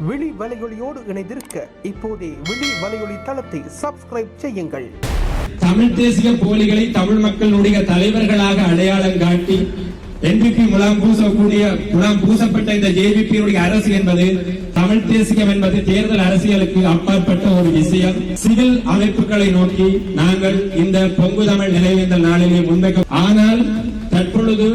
விழி வலையொலியோடு இணைந்திருக்க இப்போதே விழி வலையொலி தளத்தை சப்ஸ்கிரைப் செய்யுங்கள். தமிழ் தேசிய போலிகளை தமிழ் மக்களுடைய தலைவர்களாக அடையாளம் காட்டி என்பிபி முலாம் பூசக்கூடிய முலாம் பூசப்பட்ட இந்த ஜேபிபியுடைய அரசு என்பது தமிழ் தேசியம் என்பது தேர்தல் அரசியலுக்கு அப்பாற்பட்ட ஒரு விஷயம். சிவில் அமைப்புகளை நோக்கி நாங்கள் இந்த பொங்கு தமிழ் நினைவேந்தல் நாளிலே முன்வைக்க ஆனால் தற்பொழுது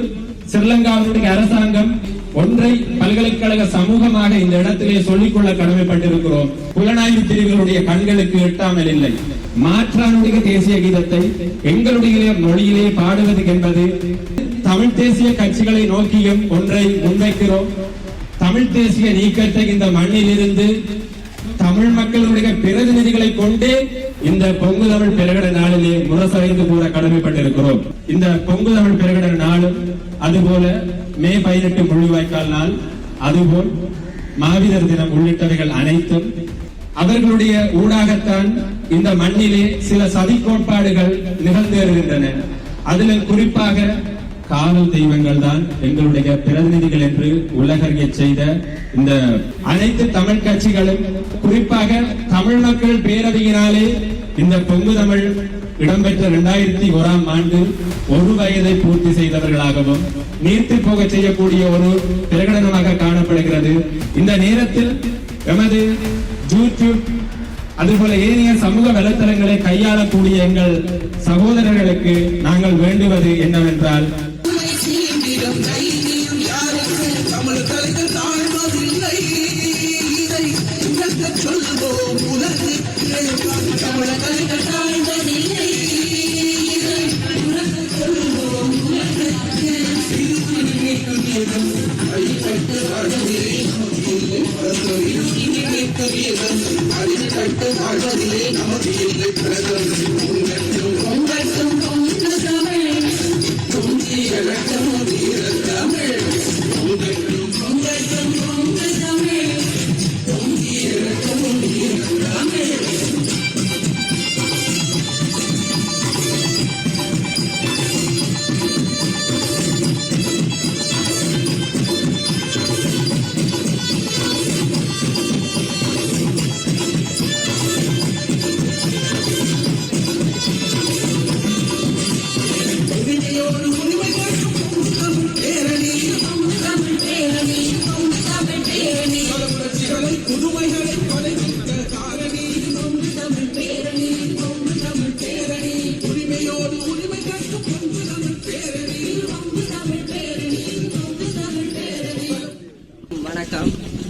ஸ்ரீலங்காவினுடைய அரசாங்கம் ஒன்றை பல்கலைக்கழக சமூகமாக இந்த இடத்திலே சொல்லிக்கொள்ள கடமைப்பட்டிருக்கிறோம். புலனாய்வு பிரிவுகளுடைய கண்களுக்கு எட்டாமல் இல்லை. மாற்றானுடைய தேசிய கீதத்தை எங்களுடைய மொழியிலே பாடுவது என்பது தமிழ் தேசிய கட்சிகளை நோக்கியும் ஒன்றை முன்வைக்கிறோம். தமிழ் தேசிய நீக்கத்தை இந்த மண்ணில் இருந்து தமிழ் மக்களுடைய பிரதிநிதிகளை கொண்டே இந்த பொங்கு தமிழ் பிரகடன நாளிலே முரசறைந்து கூற கடமைப்பட்டிருக்கிறோம். இந்த பொங்கு தமிழ் பிரகடன நாளும் அதுபோல மே பதினெட்டு முள்ளிவாய்க்கால் நாள் அதுபோல் மாவீரர் தினம் உள்ளிட்டவைகள் அனைத்தும் அவர்களுடைய ஊடாகத்தான் இந்த மண்ணிலே சில சதி கோட்பாடுகள் நிகழ்ந்தேறுகின்றன அதில் குறிப்பாக காவல் தெய்வங்கள் தான் எங்களுடைய பிரதிநிதிகள் என்று உலகறிய செய்த இந்த அனைத்து தமிழ் கட்சிகளும் குறிப்பாக தமிழ் மக்கள் பேரவையினாலே இந்த பொங்கு தமிழ் இடம்பெற்ற இரண்டாயிரத்தி ஓராம் ஆண்டு ஒரு வயதை பூர்த்தி செய்தவர்களாகவும் நீர்த்து போக செய்யக்கூடிய ஒரு பிரகடனமாக காணப்படுகிறது. இந்த நேரத்தில் எமது யூடியூப் அதுபோல ஏனைய சமூக வலைத்தளங்களை கையாளக்கூடிய எங்கள் சகோதரர்களுக்கு நாங்கள் வேண்டுவது என்னவென்றால்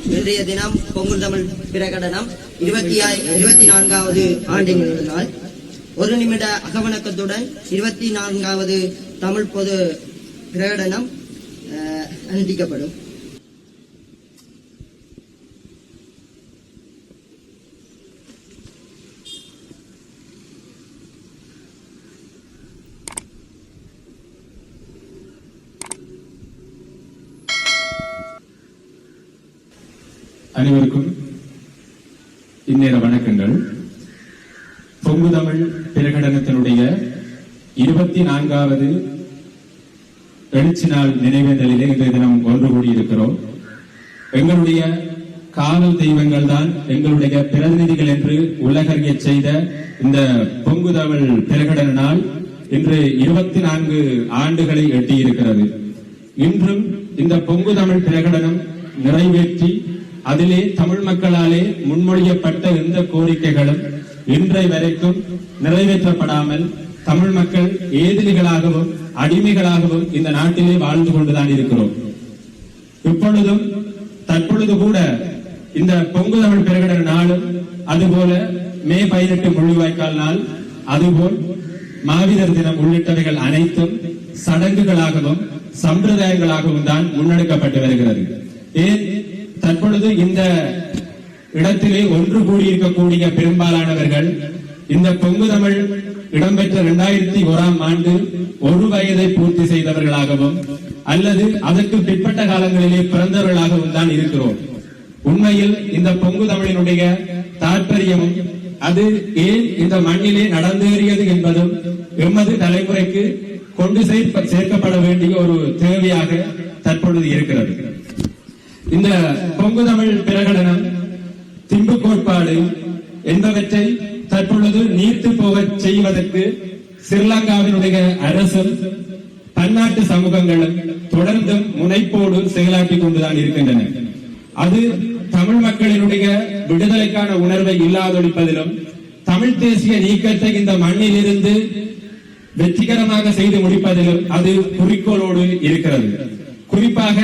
இன்றைய தினம் பொங்கல் தமிழ் பிரகடனம் இருபத்தி இருபத்தி நான்காவது ஆண்டு நாள். ஒரு நிமிட அகவணக்கத்துடன் இருபத்தி நான்காவது தமிழ் பொது பிரகடனம் அஹ், அனைவருக்கும் இந்நேர வணக்கங்கள். பொங்கு தமிழ் பிரகடனத்தினுடைய இருபத்தி நான்காவது எழுச்சி நாள் நினைவேந்தலிலே இன்றைய தினம் ஒன்று கூடியிருக்கிறோம். எங்களுடைய காவல் தெய்வங்கள் தான் எங்களுடைய பிரதிநிதிகள் என்று உலகறிய செய்த இந்த பொங்கு தமிழ் பிரகடன நாள் இன்று இருபத்தி நான்கு ஆண்டுகளை எட்டியிருக்கிறது. இன்றும் இந்த பொங்கு தமிழ் பிரகடனம் நிறைவேற்றி அதிலே தமிழ் மக்களாலே முன்மொழியப்பட்ட எந்த கோரிக்கைகளும் இன்றை வரைக்கும் நிறைவேற்றப்படாமல் தமிழ் மக்கள் ஏதிலிகளாகவும் அடிமைகளாகவும் இந்த நாட்டிலே வாழ்ந்து கொண்டுதான் இருக்கிறோம். இப்பொழுதும் தற்பொழுது கூட இந்த பொங்கு தமிழ் பிரகடன நாளும் அதுபோல மே பதினெட்டு முள்ளிவாய்க்கால் நாள் அதுபோல் மாவீரர் தினம் உள்ளிட்டவைகள் அனைத்தும் சடங்குகளாகவும் சம்பிரதாயங்களாகவும் தான் முன்னெடுக்கப்பட்டு வருகிறது. ஏன் தற்பொழுது இந்த இடத்திலே ஒன்று கூடியிருக்கக்கூடிய பெரும்பாலானவர்கள் இந்த பொங்கு தமிழ் இடம்பெற்ற இரண்டாயிரத்தி ஓராம் ஆண்டு ஒரு வயதை பூர்த்தி செய்தவர்களாகவும் அல்லது அதற்கு பிற்பட்ட காலங்களிலே பிறந்தவர்களாகவும் தான் இருக்கிறோம். உண்மையில் இந்த பொங்கு தமிழினுடைய தாற்பயமும் அது ஏன் இந்த மண்ணிலே நடந்தேறியது என்பதும் எமது தலைமுறைக்கு கொண்டு சேர்க்கப்பட வேண்டிய ஒரு தேவையாக தற்பொழுது இருக்கிறது. இந்த பொங்கு தமிழ் பிரகடனம் போன்றவற்றை தற்பொழுது நீர்த்து போக செய்வதற்கு ஸ்ரீலங்காவினுடைய அரசும் பன்னாட்டு சமூகங்களும் தொடர்ந்து முனைப்போடு செயலாற்றிக் கொண்டுதான் இருக்கின்றன. அது தமிழ் மக்களினுடைய விடுதலைக்கான உணர்வை இல்லாதொழிப்பதிலும் தமிழ் தேசிய நீக்கத்தை இந்த மண்ணிலிருந்து வெற்றிகரமாக செய்து முடிப்பதிலும் அது குறிக்கோளோடு இருக்கிறது. குறிப்பாக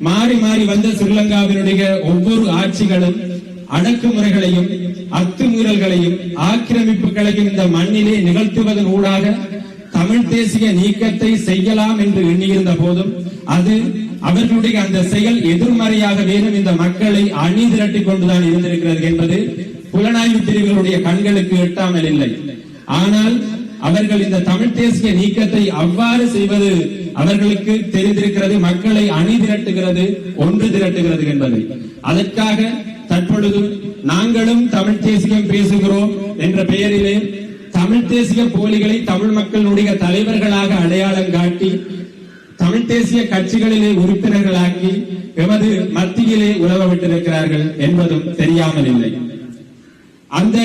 மாறி மாறி வந்த ஸ்ரீலங்காவினுடைய ஒவ்வொரு ஆட்சிகளும் அடக்குமுறைகளையும் அத்துமீறல்களையும் ஆக்கிரமிப்புகளையும் இந்த மண்ணிலே நிகழ்த்துவதன் ஊடாக தமிழ் தேசிய நீக்கத்தை செய்யலாம் என்று எண்ணியிருந்த போதும் அது அவர்களுடைய அந்த செயல் எதிர்மறையாக வேணும் இந்த மக்களை அணி திரட்டி கொண்டுதான் இருந்திருக்கிறது என்பது புலனாய்வு பிரிவுகளுடைய கண்களுக்கு எட்டாமல் இல்லை. ஆனால் அவர்கள் இந்த தமிழ் தேசிய நீக்கத்தை அவ்வாறு செய்வது அவர்களுக்கு தெரிந்திருக்கிறது மக்களை அணி திரட்டுகிறது ஒன்று திரட்டுகிறது என்பது. அதற்காக தற்பொழுது நாங்களும் தமிழ் தேசியம் பேசுகிறோம் என்ற பெயரிலே தமிழ் தேசிய போலிகளை தமிழ் மக்களுடைய தலைவர்களாக அடையாளம் காட்டி தமிழ் தேசிய கட்சிகளிலே உறுப்பினர்களாக்கி எமது மத்தியிலே உலவ விட்டிருக்கிறார்கள் என்பதும் தெரியாமல் இல்லை. அந்த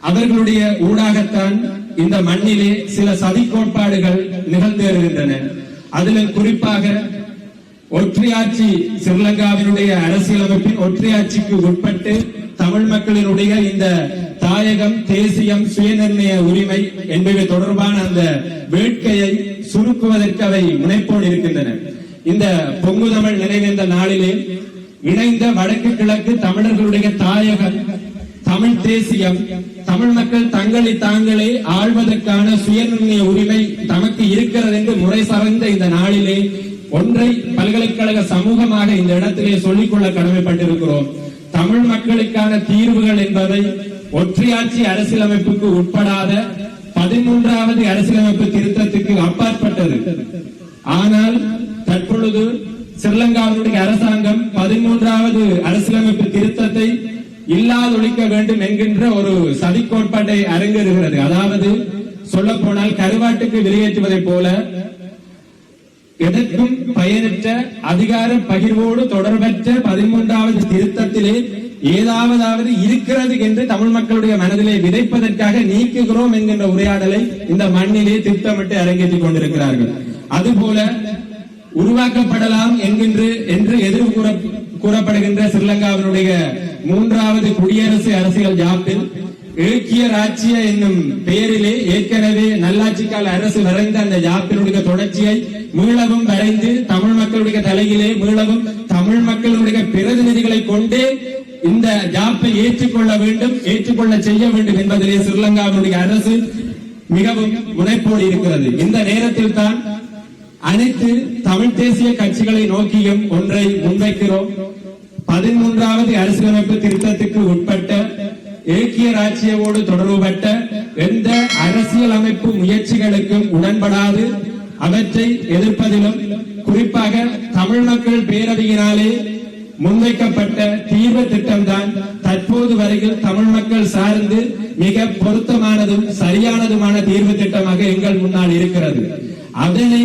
அவர்களுடைய ஊடாகத்தான் இந்த மண்ணிலே சில சதி கோட்பாடுகள் நிகழ்ந்தேறுகின்றன. அதில் குறிப்பாக ஒற்றையாட்சி ஸ்ரீலங்காவினுடைய அரசியலமைப்பின் ஒற்றையாட்சிக்கு உட்பட்டு தமிழ் மக்களினுடைய இந்த தாயகம் தேசியம் சுயநிர்ணய உரிமை என்பவை தொடர்பான அந்த வேட்கையை சுருக்குவதற்கு அவை முனைப்போடு இருக்கின்றன. இந்த பொங்கு தமிழ் நினைவேந்த நாளிலே இணைந்த வடக்கு கிழக்கு தமிழர்களுடைய தாயகம் தமிழ் தேசியம் தமிழ் மக்கள் தங்களை தாங்களே ஆழ்வதற்கான சுயநிர்ணய உரிமை தமக்கு இருக்கிறது என்று முறை சார்ந்த இந்த நாளிலே ஒன்றை பல்கலைக்கழக சமூகமாக இந்த இடத்திலே சொல்லிக்கொள்ள கடமைப்பட்டிருக்கிறோம். தமிழ் மக்களுக்கான தீர்வுகள் என்பதை ஒற்றையாட்சி அரசியலமைப்புக்கு உட்படாத பதிமூன்றாவது அரசியலமைப்பு திருத்தத்துக்கு அப்பாற்பட்டது. ஆனால் தற்பொழுது ஸ்ரீலங்காவினுடைய அரசாங்கம் பதிமூன்றாவது அரசியலமைப்பு திருத்தத்தை இல்லாதொழிக்க வேண்டும் என்கின்ற ஒரு சதி கோட்பாட்டை அரங்கேறுகிறது. அதாவது சொல்ல போனால் கருவாட்டுக்கு வெளியேற்றுவதைப் போல எதற்கும் பயனற்ற அதிகார பகிர்வோடு தொடர்பற்ற பதிமூன்றாவது திருத்தத்திலே ஏதாவதாவது இருக்கிறது என்று தமிழ் மக்களுடைய மனதிலே விதைப்பதற்காக நீக்குகிறோம் என்கின்ற உரையாடலை இந்த மண்ணிலே திட்டமிட்டு அரங்கேற்றிக் கொண்டிருக்கிறார்கள். அதுபோல உருவாக்கப்படலாம் என்கின்ற என்று எதிர் கூற கூறப்படுகின்ற ஸ்ரீலங்காவினுடைய மூன்றாவது குடியரசு அரசியல் ஜாப்பில் இலக்கிய ராச்சிய என்னும் பெயரிலே ஏற்கனவே நல்லாட்சிக்கால அரசு வரைந்த அந்த ஜாப்பினுடைய தொடர்ச்சியை மீளவும் வரைந்து தமிழ் மக்களுடைய தலையிலே மீளவும் தமிழ் மக்களுடைய பிரதிநிதிகளை கொண்டே இந்த ஜாப்பை ஏற்றுக்கொள்ள வேண்டும் ஏற்றுக்கொள்ள செய்ய வேண்டும் என்பதிலே ஸ்ரீலங்காவுடைய அரசு மிகவும் முனைப்போடு இருக்கிறது. இந்த நேரத்தில் தான் அனைத்து தமிழ் தேசிய கட்சிகளை நோக்கியும் ஒன்றை முன்வைக்கிறோம். பதிமூன்றாவது அரசியலமைப்பு திருத்தத்துக்கு உட்பட்ட ஏக்கிய ராச்சியோடு தொடர்புபட்ட எந்த அரசியலமைப்பு முயற்சிகளுக்கும் உடன்படாது. அவற்றை எதிர்ப்பதிலும் குறிப்பாக தமிழ் மக்கள் பேரவையினாலே முன்வைக்கப்பட்ட தீர்வு திட்டம்தான் தற்போது வரையில் தமிழ் மக்கள் சார்ந்து மிக பொருத்தமானதும் சரியானதுமான தீர்வு திட்டமாக எங்கள் முன்னால் இருக்கிறது. அதனை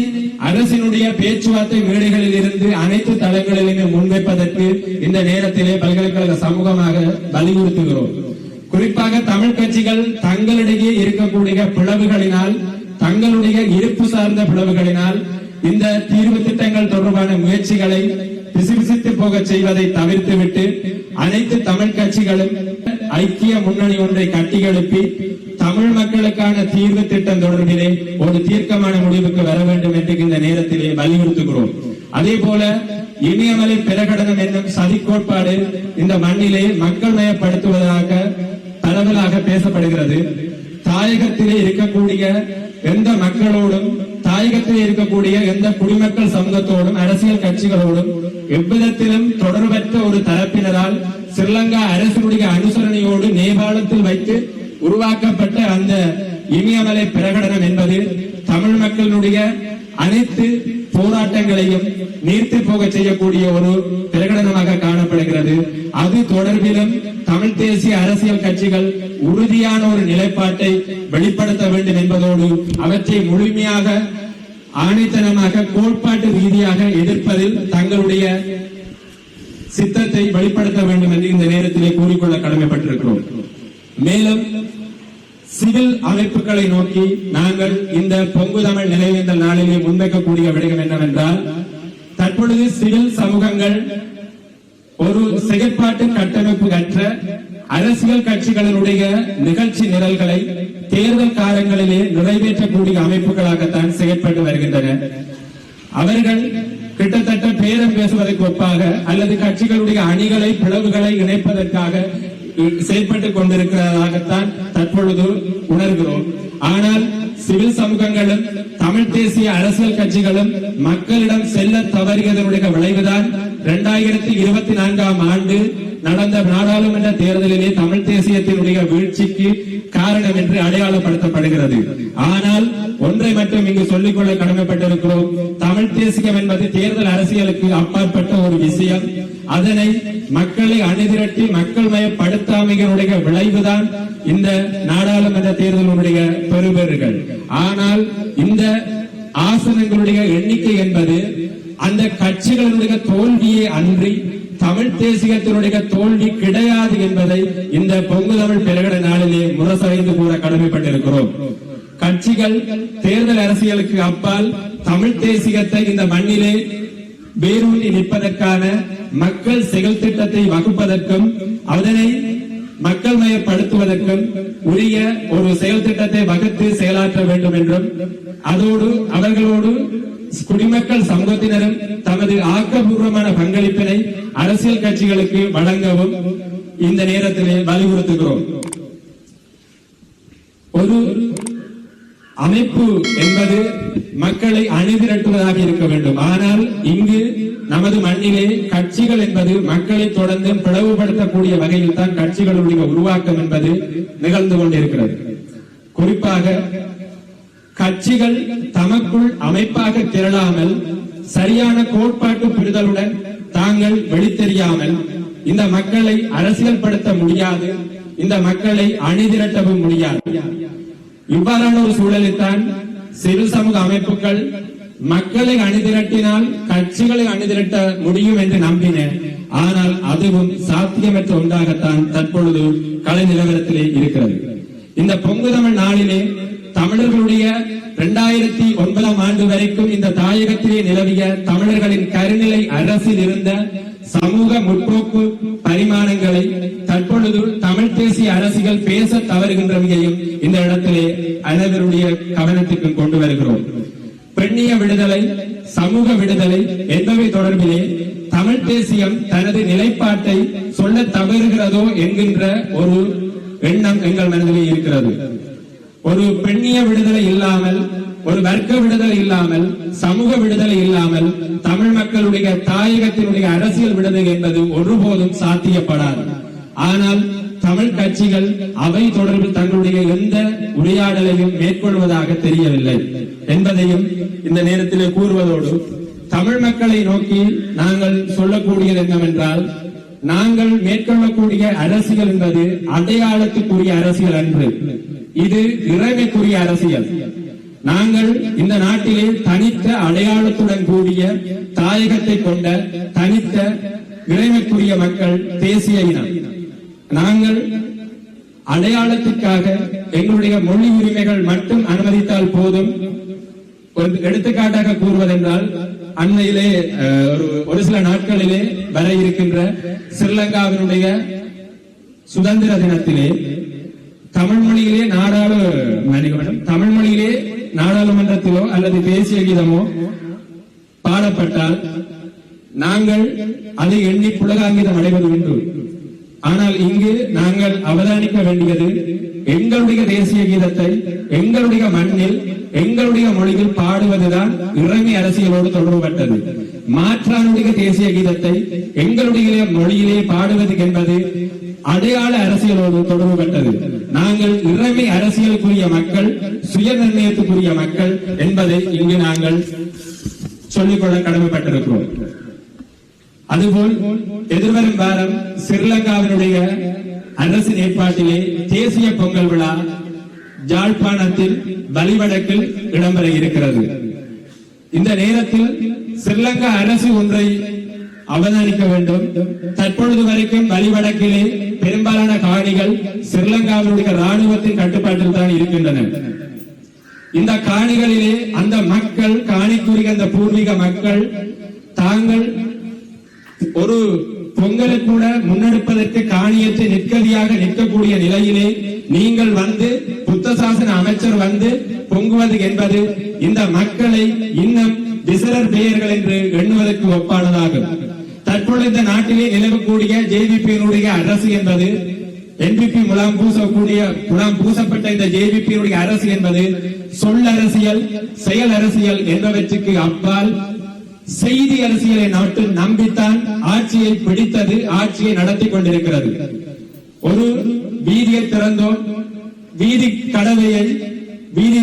அரசினுடைய பேச்சுவார்த்தை மேடைகளில் இருந்து அனைத்து தளங்களிலுமே முன்வைப்பதற்கு இந்த நேரத்திலே பல்கலைக்கழக சமூகமாக வலியுறுத்துகிறோம். குறிப்பாக தமிழ் கட்சிகள் தங்களிடையே இருக்கக்கூடிய பிளவுகளினால் தங்களுடைய இருப்பு சார்ந்த பிளவுகளினால் இந்த தீர்வு திட்டங்கள் தொடர்பான முயற்சிகளை பிசுபிசித்து போக செய்வதை தவிர்த்துவிட்டு அனைத்து தமிழ் கட்சிகளும் ஐக்கிய முன்னணி ஒன்றை கட்டியெழுப்பி தமிழ் மக்களுக்கான தீர்வு திட்டம் தொடர்பிலே ஒரு தீர்க்கமான முடிவுக்கு வர வேண்டும் என்று இந்த நேரத்திலே வலியுறுத்துகிறோம். அதே போல இமயமலை பிரகடனம் என்னும் சதி கோட்பாடு இந்த மண்ணிலே மக்கள் மயப்படுத்துவதாக பரவலாக பேசப்படுகிறது. தாயகத்திலே இருக்கக்கூடிய எந்த மக்களோடும் தாயகத்திலே இருக்கக்கூடிய எந்த குடிமக்கள் சமூகத்தோடும் அரசியல் கட்சிகளோடும் எவ்விதத்திலும் தொடர்பற்ற ஒரு தரப்பினரால் ஸ்ரீலங்கா அரசினுடைய அனுசரணையோடு நேபாளத்தில் வைத்து உருவாக்கப்பட்ட அந்த இமயமலை பிரகடனம் என்பது தமிழ் மக்களுடைய அனைத்து போராட்டங்களையும் நீர்த்து போக செய்யக்கூடிய ஒரு பிரகடனமாக காணப்படுகிறது. அது தொடர்பிலும் தமிழ் தேசிய அரசியல் கட்சிகள் உறுதியான ஒரு நிலைப்பாட்டை வெளிப்படுத்த வேண்டும் என்பதோடு அவற்றை முழுமையாக ஆணைத்தனமாக கோட்பாட்டு ரீதியாக எதிர்ப்பதில் தங்களுடைய சித்தத்தை வெளிப்படுத்த வேண்டும் என்று இந்த நேரத்திலே கூறிக்கொள்ள கடமைப்பட்டிருக்கிறோம். மேலும் சிவில் அமைப்புகளை நோக்கி நாங்கள் இந்த பொங்கு தமிழ் நினைவேந்தல் நாளிலே முன்வைக்கக்கூடிய விடயம் என்னவென்றால் தற்பொழுது சிவில் சமூகங்கள் ஒரு செயற்பாட்டு கட்டமைப்பு கற்ற அரசியல் கட்சிகளினுடைய நிகழ்ச்சி நிரல்களை தேர்தல் காலங்களிலே நிறைவேற்றக்கூடிய அமைப்புகளாகத்தான் செயற்பட்டு வருகின்றன. அவர்கள் கிட்டத்தட்ட பேரம் பேசுவதற்கு ஒப்பாக அல்லது கட்சிகளுடைய அணிகளை பிளவுகளை இணைப்பதற்காக செயல்பட்டுக் கொண்டிருக்கிறதாகத்தான் தற்பொழுது உணர்கிறோம். ஆனால் சிவில் சமூகங்களும் தமிழ் தேசிய அரசியல் கட்சிகளும் மக்களிடம் செல்ல தவறியதனுடைய விளைவுதான் இரண்டாயிரத்தி இருபத்தி நான்காம் ஆண்டு நடந்த நாடாளுமன்ற தேர்தலிலே தமிழ் தேசியத்தினுடைய வீழ்ச்சிக்கு காரணம் என்று அடையாளப்படுத்தப்படுகிறது. ஆனால் ஒன்றை மட்டும் இங்கு சொல்லிக்கொள்ள கடமைப்பட்டிருக்கிறோம். தமிழ் தேசியம் என்பது தேர்தல் அரசியலுக்கு அப்பாற்பட்ட ஒரு விஷயம். அதனை மக்களை அணிதிரட்டி மக்கள் மயப்படுத்தாமைகளுடைய விளைவுதான் இந்த நாடாளுமன்ற தேர்தலுடைய பெறுபேறுகள். ஆனால் இந்த ஆசனங்களுடைய எண்ணிக்கை என்பது அந்த கட்சிகளுடைய தோல்வியை அன்றி தமிழ் தேசியத்தினுடைய தோல்வி கிடையாது என்பதை இந்த பொங்கு தமிழ் பெருகட நாளிலே முரசறைந்து கூற கடமைப்பட்டிருக்கிறோம். கட்சிகள் தேர்தல் அரசியலுக்கு அப்பால் தமிழ் தேசியத்தை இந்த மண்ணிலே வேரூன்றி நிற்பதற்கான மக்கள் செயல் திட்டத்தை வகுப்பதற்கும் அதனை மக்கள் மயப்படுத்துவதற்கும் உரிய ஒரு செயல் திட்டத்தை வகுத்து செயலாற்ற வேண்டும் என்றும் அதோடு அவர்களோடு குடிமக்கள் சமூகத்தினரும் தமது ஆக்கப்பூர்வமான பங்களிப்பினை அரசியல் கட்சிகளுக்கு வழங்கவும் இந்த நேரத்திலே வலியுறுத்துகிறோம். ஒரு அமைப்பு என்பது மக்களை அணிதிரட்டுவதாக இருக்க வேண்டும். ஆனால் இங்கு நமது மண்ணிலே கட்சிகள் என்பது மக்களை தொடர்ந்து பிளவுபடுத்தக்கூடிய வகையில் தான் கட்சிகளுடைய உருவாக்கம் என்பது நிகழ்ந்து கொண்டிருக்கிறது. குறிப்பாக கட்சிகள் தமக்குள் அமைப்பாக திரளாமல் சரியான கோட்பாட்டு புரிதலுடன் தாங்கள் வெளித்தெரியாமல் இந்த மக்களை அரசியல்படுத்த முடியாது இந்த மக்களை அணிதிரட்டவும் முடியாது. இவ்வாறான ஒரு சூழலில்தான் சிவில் சமூக அமைப்புகள் மக்களை அணிதிரட்டினால் கட்சிகளை அணிதிரட்ட முடியும் என்று நம்பின. ஆனால் அதுவும் சாத்தியமற்ற ஒன்றாகத்தான் தற்பொழுது கலை நிலவரத்திலே இருக்கிறது. இந்த பொங்கு தமிழ் நாளிலே தமிழர்களுடைய இரண்டாயிரத்தி ஒன்பதாம் ஆண்டு வரைக்கும் இந்த தாயகத்திலே நிலவிய தமிழர்களின் கருநிலை அரசில் இருந்த சமூக முற்போக்கு பரிமாணங்களை தற்பொழுது தமிழ் தேசிய அரசுகள் பேச தவறுகின்றவையையும் இந்த இடத்திலே அனைவருடைய கவனத்திற்கு கொண்டு வருகிறோம். பெண்ணிய விடுதலை சமூக விடுதலை என்பவை தொடர்பிலே தமிழ் தேசியம் தனது நிலைப்பாட்டை சொல்ல தவறுகிறதோ என்கின்ற ஒரு எண்ணம் எங்கள் மனதிலே இருக்கிறது. ஒரு பெண்ணிய விடுதலை இல்லாமல் ஒரு வர்க்க விடுதலை இல்லாமல் சமூக விடுதலை இல்லாமல் தமிழ் மக்களுடைய தாயகத்தினுடைய அரசியல் விடுதலை என்பது ஒருபோதும் சாத்தியப்படாது. ஆனால் தமிழ் கட்சிகள் அவை தொடர்பில் தங்களுடைய எந்த உரையாடலையும் மேற்கொள்வதாக தெரியவில்லை என்பதையும் இந்த நேரத்திலே கூறுவதோடு தமிழ் மக்களை நோக்கி நாங்கள் சொல்லக்கூடியது என்னவென்றால் நாங்கள் மேற்கொள்ளக்கூடிய அரசியல் என்பது அடையாளத்துக்குரிய அரசியல் அன்று. இது இறைமைக்குரிய அரசியல். நாங்கள் இந்த நாட்டிலே தனித்த அடையாளத்துடன் கூடிய தாயகத்தை கொண்ட தனித்த இறைமைக்குரிய மக்கள் தேசிய இனம் நாங்கள் அடையாளத்திற்காக எங்களுடைய மொழி உரிமைகள் மட்டும் அனுமதித்தால் போதும் ஒரு எடுத்துக்காட்டாக கூறுவதென்றால் அண்மையிலே ஒரு ஒரு சில நாட்களிலே வர இருக்கின்ற ஸ்ரீலங்காவினுடைய சுதந்திர தினத்திலே தமிழ் மொழியிலே நாடாளு வேண்டும். தமிழ் மொழியிலே நாடாளுமன்றத்திலோ அல்லது தேசிய கீதமோ பாடப்பட்டால் நாங்கள் அதை எண்ணி புலகாங்கிதம் அடைவது உண்டு. ஆனால் இங்கு நாங்கள் அவதானிக்க வேண்டியது எங்களுடைய தேசிய கீதத்தை எங்களுடைய மண்ணில் எங்களுடைய மொழியில் பாடுவதுதான் இறைமை அரசியலோடு தொடர்புபட்டது. மாற்றானுடைய தேசிய கீதத்தை எங்களுடைய மொழியிலே பாடுவது என்பது அடையாள அரசியலோடு தொடர்புபட்டது. நாங்கள் இறைமை அரசியலுக்குரிய மக்கள் சுய நிர்ணயத்துக்குரிய மக்கள் என்பதை இங்கு நாங்கள் சொல்லிக்கொள்ள கடமைப்பட்டிருக்கிறோம். அதுபோல் எதிர்வரும் வாரம் ஸ்ரீலங்காவினுடைய அரசு ஏற்பாட்டிலே தேசிய பொங்கல் விழா ஜாழ்ப்பாணத்தில் வலிவடக்கில் இடம்பெற இருக்கிறது. இந்த நேரத்தில் ஸ்ரீலங்கா அரசு ஒன்றை அவதானிக்க வேண்டும். தற்பொழுது வரைக்கும் வழிவடக்கிலே பெரும்பாலான காணிகள் ஸ்ரீலங்காவினுடைய ராணுவத்தின் கட்டுப்பாட்டில் தான் இருக்கின்றன. இந்த காணிகளிலே அந்த மக்கள் காணிக்குரிய அந்த பூர்வீக மக்கள் தாங்கள் ஒரு பொங்கலை கூட முன்னெடுப்பதற்கு காணியத்தை நிற்கதியாக நிற்கக்கூடிய நிலையிலே நீங்கள் வந்து புத்த சாசன அமைச்சர் வந்து பொங்குவது என்பது இந்த மக்களை இன்னும் விசரர் பெயர்கள் என்று எண்ணுவதற்கு ஒப்பானதாகும். தற்பொழுது இந்த நாட்டிலே நிலவக்கூடிய ஜேவிபியினுடைய அரசு என்பது என்பிபி முலாம் பூசக்கூடிய முலாம் பூசப்பட்ட இந்த ஜேவிபியினுடைய அரசு என்பது சொல் அரசியல் செயல் அரசியல் என்பவற்றுக்கு அப்பால் செய்தி அரசியலை நாட்டு நம்பித்தான் ஆட்சியை பிடித்தது ஆட்சியை நடத்தி கொண்டிருக்கிறது. ஒரு வீதியை திறந்தோம். வீதி கடவையை வீதி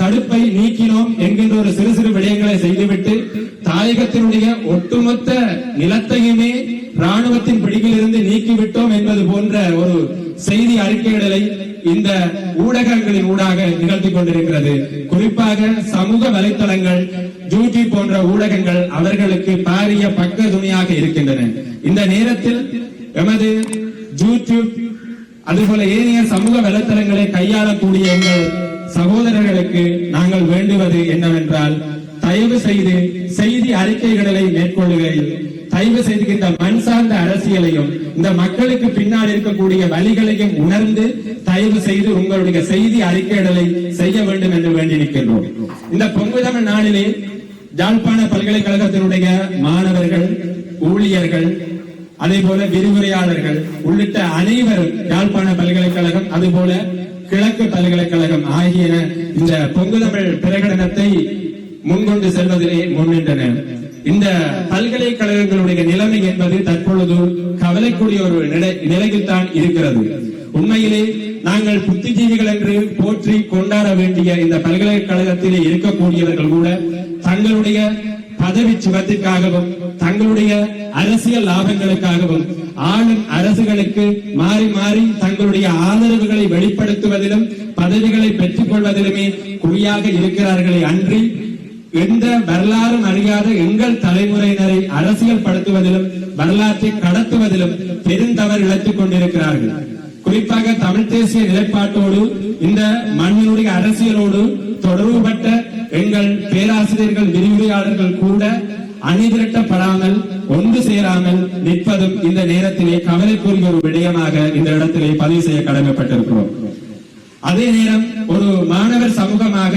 தடுப்பை நீக்கினோம் என்கின்ற ஒரு சிறு சிறு விடயங்களை செய்துவிட்டு தாயகத்தினுடைய ஒட்டுமொத்த நிலத்தையுமே ராணுவத்தின் பிடியிலிருந்து நீக்கிவிட்டோம் என்பது போன்ற ஒரு செய்தி அறிக்கைகளை இந்த ஊடகங்களின் ஊடாக நிகழ்த்தி கொண்டிருக்கிறது. குறிப்பாக சமூக வலைத்தளங்கள் ஜூடி போன்ற ஊடகங்கள் அவர்களுக்கு பாரிய பக்க துணியாக இருக்கின்றன. இந்த நேரத்தில் எமது யூடியூப் அதுபோல ஏனைய சமூக வலைத்தளங்களை கையாளக்கூடிய எங்கள் சகோதரர்களுக்கு நாங்கள் வேண்டுவது என்னவென்றால் தயவு செய்து செய்தி அறிக்கைகளை மேற்கொள்ளுகையில் தயவு செய்து இந்த மண் சார்ந்த அரசியலையும் இந்த மக்களுக்கு பின்னால் இருக்கக்கூடிய வழிகளையும் உணர்ந்து தயவு செய்து உங்களுடைய செய்தி அறிக்கைகளை செய்ய வேண்டும் என்று வேண்டி நிற்கின்றோம். இந்த பொங்கு தமிழ் நாளிலே யாழ்ப்பாண பல்கலைக்கழகத்தினுடைய மாணவர்கள் ஊழியர்கள் அதே போல விரிவுரையாளர்கள் உள்ளிட்ட அனைவரும் யாழ்ப்பாண பல்கலைக்கழகம் அதுபோல கிழக்கு பல்கலைக்கழகம் ஆகியன இந்த பொங்குதமிழ் பிரகடனத்தை முன்கொண்டு செல்வதிலே முன்னின்றன. இந்த பல்கலைக்கழகங்களுடைய நிலைமை என்பது தற்பொழுது கவலைக்கூடிய ஒரு நிலை- நிலையில் தான் இருக்கிறது. உண்மையிலே நாங்கள் புத்திஜீவிகள் என்று போற்றி கொண்டாட வேண்டிய இந்த பல்கலைக்கழகத்திலே இருக்கக்கூடியவர்கள் கூட தங்களுடைய பதவி சுகத்திற்காகவும் தங்களுடைய அரசியல் லாபங்களுக்காகவும் ஆளும் அரசுகளுக்கு மாறி மாறி தங்களுடைய ஆதரவுகளை வெளிப்படுத்துவதிலும் பதவிகளை பெற்றுக் கொள்வதிலுமே குறியாக இருக்கிறார்களே அன்றி எந்த வரலாறும் அறியாத எங்கள் தலைமுறையினரை அரசியல் படுத்துவதிலும் வரலாற்றை கடத்துவதிலும் பெருந்தவறு இழைத்துக் கொண்டிருக்கிறார்கள். குறிப்பாக தமிழ் தேசிய நிலைப்பாட்டோடு இந்த மண்ணினுடைய அரசியலோடு தொடர்புபட்ட எங்கள் பேராசிரியர்கள் விரிவுரையாளர்கள் கூட அணிதிரட்டப்படாமல் ஒன்று சேராமல் நிற்பதும் இந்த நேரத்திலே கவலைக்குரிய ஒரு விடயமாக இந்த இடத்திலே பதிவு செய்ய கடமைப்பட்டிருக்கிறோம். அதே நேரம் ஒரு மாணவர் சமூகமாக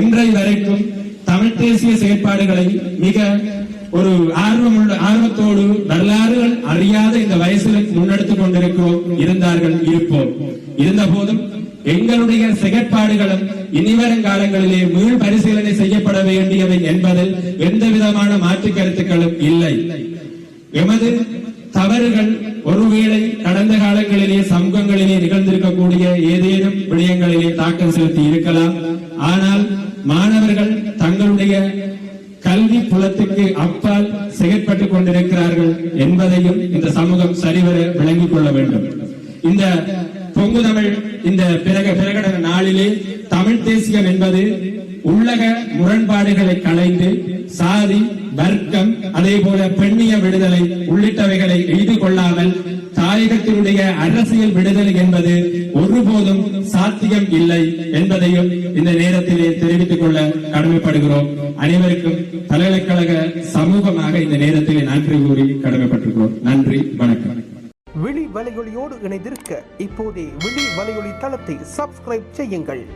இன்றை வரைக்கும் தமிழ் தேசிய செயற்பாடுகளை மிக ஒரு ஆர்வமுள்ள ஆர்வத்தோடு வரலாறுகள் அறியாத இந்த வயசுல முன்னெடுத்துக் கொண்டிருக்கிறோம் இருந்தார்கள் இருப்போம். இருந்த போதும் எங்களுடைய செயற்பாடுகளும் இனிவரும் காலங்களிலே மீள் பரிசீலனை செய்யப்பட வேண்டியவை என்பதில் எந்த விதமான மாற்று கருத்துக்களும் இல்லை. எமது தவறுகள் ஒருவேளை கடந்த காலங்களிலே சமூகங்களிலே நிகழ்ந்திருக்கக்கூடிய ஏதேனும் விடயங்களிலே தாக்கம் செலுத்தி இருக்கலாம். ஆனால் மாணவர்கள் தங்களுடைய கல்வி புலத்துக்கு அப்பால் செயற்பட்டுக் கொண்டிருக்கிறார்கள் என்பதையும் இந்த சமூகம் சரிவர விளங்கிக் கொள்ள வேண்டும். இந்த பொங்கு தமிழ் இந்த பிறக பிரகடன நாளிலே தமிழ் தேசியம் என்பது உள்ளக முரண்பாடுகளை களைந்து சாதி வர்க்கம் அதே போல பெண்ணிய விடுதலை உள்ளிட்டவைகளை எழுதி கொள்ளாமல் தாயகத்தினுடைய அரசியல் விடுதலை என்பது ஒருபோதும் சாத்தியம் இல்லை என்பதையும் இந்த நேரத்திலே தெரிவித்துக் கொள்ள கடமைப்படுகிறோம். அனைவருக்கும் பல்கலைக்கழக சமூகமாக இந்த நேரத்திலே நன்றி கூறி கடமைப்பட்டிருக்கிறோம். நன்றி வணக்கம். விழி வலையொலியோடு இணைந்திருக்க இப்போதே விழி வலையொலி தளத்தை சப்ஸ்கிரைப் செய்யுங்கள்.